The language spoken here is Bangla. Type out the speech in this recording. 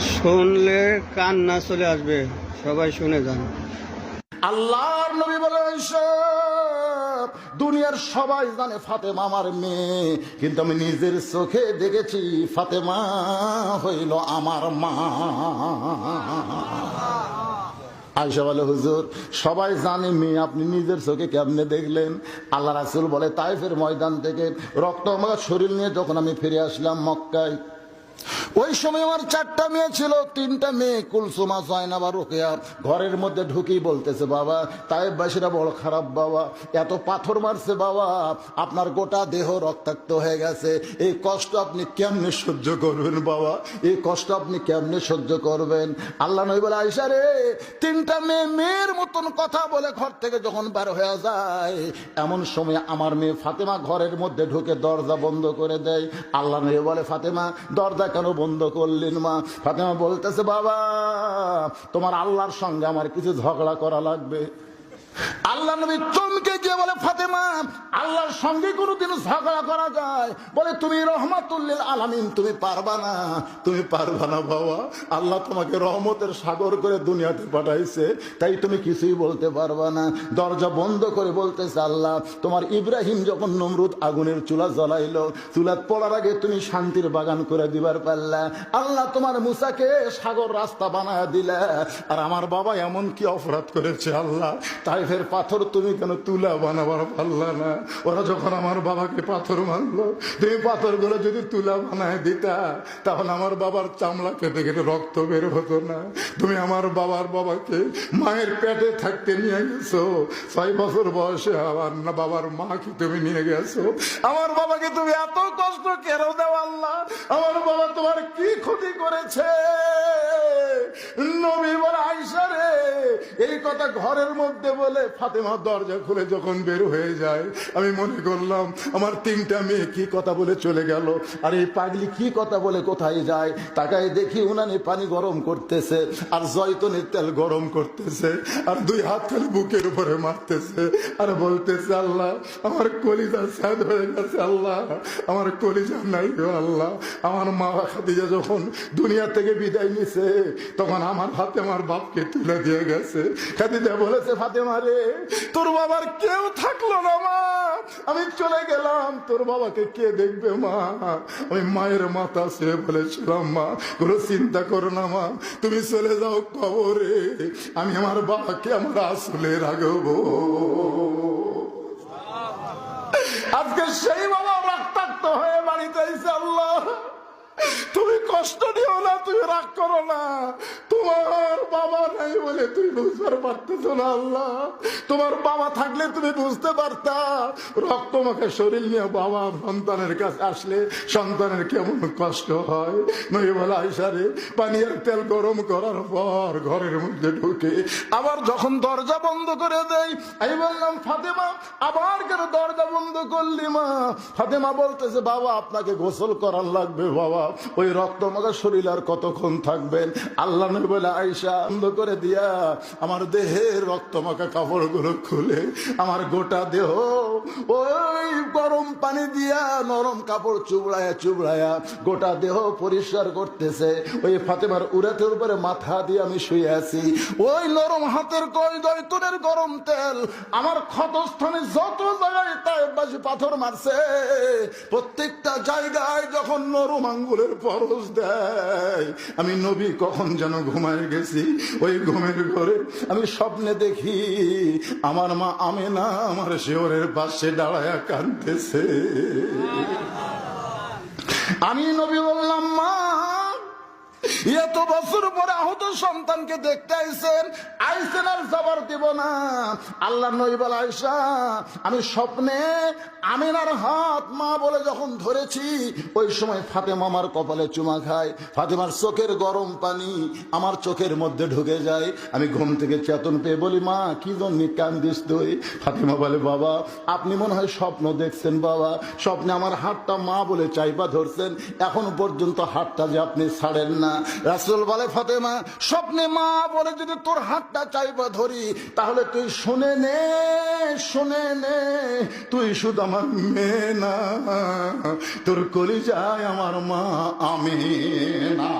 শুনলে কান্না চলে আসবে, সবাই শুনে যান। আল্লাহর নবী বলে "এসব দুনিয়ার সবাই জানে ফাতেমা আমার মেয়ে। কিন্তু আমি নিজের চোখে দেখেছি ফাতেমা হইল আমার মা। আয়সা বলে, হুজুর, সবাই জানে মেয়ে, আপনি নিজের চোখে কেমনে দেখলেন? আল্লাহ রাসুল বলে, তাইফের ময়দান থেকে রক্ত আমার শরীর নিয়ে যখন আমি ফিরে আসলাম মক্কায় ওই সময় আমার চারটা মেয়ে ছিল, তিনটা মেয়ে, কুলসুমা জয়না বা রোকেয়া। ঘরের মধ্যে ঢুকি বলতেছে, বাবা তাই বাসীরা বড় খারাপ বাবা। এত পাথর মারছে বাবা। আপনার গোটা দেহ রক্তাক্ত হয়ে গেছে। এই কষ্ট আপনি কেমনে সহ্য করবেন বাবা? এই কষ্ট আপনি কেমনে সহ্য করবেন? আল্লাহ নই বলে আইসা রে, তিনটা মেয়ে মেয়ের মতন কথা বলে ঘর থেকে যখন বার হয়ে যায়, এমন সময় আমার মেয়ে ফাতেমা ঘরের মধ্যে ঢুকে দরজা বন্ধ করে দেয়। আল্লাহ নবী বলে, ফাতেমা, দরজা কেন বন্ধ করলেন মা। ফাতেমা বলতেছে বাবা তোমার আল্লাহর সঙ্গে আমার কিছু ঝগড়া করা লাগবে। আল্লাহ নবী চমকে গিয়ে বলে, ফাতেমা, আল্লাহর সঙ্গে কোনোদিন ঝগড়া করা যায়? বলে, তুমি রহমাতুল্লিল আলামিন, তুমি পারবা না। তুমি পারবা না বাবা। আল্লাহ তোমাকে রহমতের সাগর করে দুনিয়াতে পাঠাইছে, তাই তুমি কিছুই বলতে পারবা না। দরজা বন্ধ করে বলতেছে আল্লাহ, তোমার ইব্রাহিম যখন নমরুদ আগুনের চুলা জ্বলাইলো, চুলা পড়ার আগে তুমি শান্তির বাগান করে দিবার পারলা। আল্লাহ তোমার মুসাকে সাগর রাস্তা বানায় দিলা। আর আমার বাবা এমন কি অপরাধ করেছে আল্লাহ তাইফের পাথর তুমি কেন তুলা বানাবার পারলা না? ওরা যখন আমার বাবাকে পাথর মারলো, তুমি পাথরগুলো যদি তুলা বানায় দিতা, তাহলে আমার বাবার চামড়া কেটে কেটে রক্ত বের হতো না। তুমি আমার বাবার বাবাকে মায়ের পেটে থাকতে নিয়ে গেছো। ছয় বছর বয়সে আমার না বাবার মাকে তুমি নিয়ে গেছো। আমার বাবাকে তুমি এত কষ্ট কেন দাও আল্লাহ আমার বাবা তোমার কি ক্ষতি করেছে? নবী বলে আইসা এই কথা ঘরের মধ্যে বলে ফাতেমা দরজা খুলে যখন বের হয়ে যায়, আমি মনে করলাম, আমার তিনটা মেয়ে কি কথা বলে চলে গেল। আর এই পাগলি কি কথা বলে কোথায় যায়? তাকায় দেখি উনানি পানি গরম করতেছে, আর জয়তনের তেল গরম করতেছে, আর দুই হাত খালি বুকের উপরে মারতেছে, আর বলতেছে, আল্লাহ, আমার কলিজা স্যাদ হয়ে গেছে, আল্লাহ, আমার কলিজা নাই আল্লাহ, আমার মা খাদিজা যখন দুনিয়া থেকে বিদায় নিছে, তখন আমার হাতে আমার বাপকে তুলে দিয়ে গেছে। খাদিজা বলেছে ফাতেমা রে, তোর বাবার কেউ থাকল না মা। আমি চলে গেলাম, তোর বাবাকে কে দেখবে মা? আমি মায়ের মাথা সে বলেছিলাম, মা, কোনো চিন্তা করো না মা, তুমি চলে যাও কবরে। আমি আমার বাবাকে আমার আসলে রাখব। আজকে সেই বাবা রক্তাক্ত হয়ে বাড়িতে আল্লাহ, তুমি কষ্ট দিও না, তুমি রাগ করো না। তোমার বাবা নাই বলে তুমি বুঝতে পারতেছ না আল্লাহ। তোমার বাবা থাকলে তুমি বুঝতে পারতা। রক্ত মাখা শরীর নিয়ে বাবা সন্তানের কাছে আসলে সন্তানের কেমন কষ্ট হয়। নই বলে আইসারে পানির তেল গরম করার পর ঘরের মধ্যে ঢুকে আবার যখন দরজা বন্ধ করে দেয় আমি বললাম, ফাতেমা, আবার কেন দরজা বন্ধ করলি মা? ফাতেমা বলতেছে, বাবা, আপনাকে গোসল করার লাগবে বাবা। ওই রক্ত মাখা শরীর আর কতক্ষণ থাকবেন? আল্লাহ নবী বলে আইসা বন্ধ করে দিয়া আমার দেহের রক্ত মাখা কাপড়গুলো খুলে আমার গোটা দেহ ওই গরম পানি দিয়া নরম কাপড় চুবড়ায়া চুবড়ায়া গোটা দেহ পরিষ্কার করতেছে। ওই ফাতেমার উরাতের উপরে মাথা দিয়ে আমি শুয়ে আছি। ওই নরম হাতের কই দৈতনের গরম তেল? আমার ক্ষতস্থানে যত জায়গায় তাই বাজি পাথর মারছে, প্রত্যেকটা জায়গায় যখন নরম আঙ্গুলের পরশ দেয়, আমি নবী কখন যেন ঘুমায় গেছি? ওই ঘুমের ঘরে আমি স্বপ্নে দেখি আমার মা আমি না আমার শিওরের পাশে দাঁড়ায়া কাঁদতেছে। আমি নবী বললাম, মা এত বছর পরে আহত সন্তানকে দেখতে আইসেন আইসেন আর জবর দিব না। আল্লাহ নইবাল আয়সা আমি স্বপ্নে আমিনার হাত মা বলে যখন ধরেছি, ওই সময় ফাতেমা আমার কপালে চুমা খায়। ফাতেমার চোখের গরম পানি আমার চোখের মধ্যে ঢুকে যায়। আমি ঘুম থেকে চেতন পেয়ে বলি, মা, কি জন্য কান্দিস তুই? ফাতেমা বলে, বাবা, আপনি মনে হয় স্বপ্ন দেখছেন, বাবা। স্বপ্নে আমার হাতটা মা বলে চাইপা ধরছেন। এখন পর্যন্ত হাতটা যে আপনি ছাড়েন না রাসুল বলে, ফাতেমা, স্বপ্নে মা বলে যদি তোর হাতটা চাইবা ধরি, তাহলে তুই শুনে নে শুনে নে, তুই শুধু আমার মেয়ে না, তোর কলি যায় আমার মা আমি না।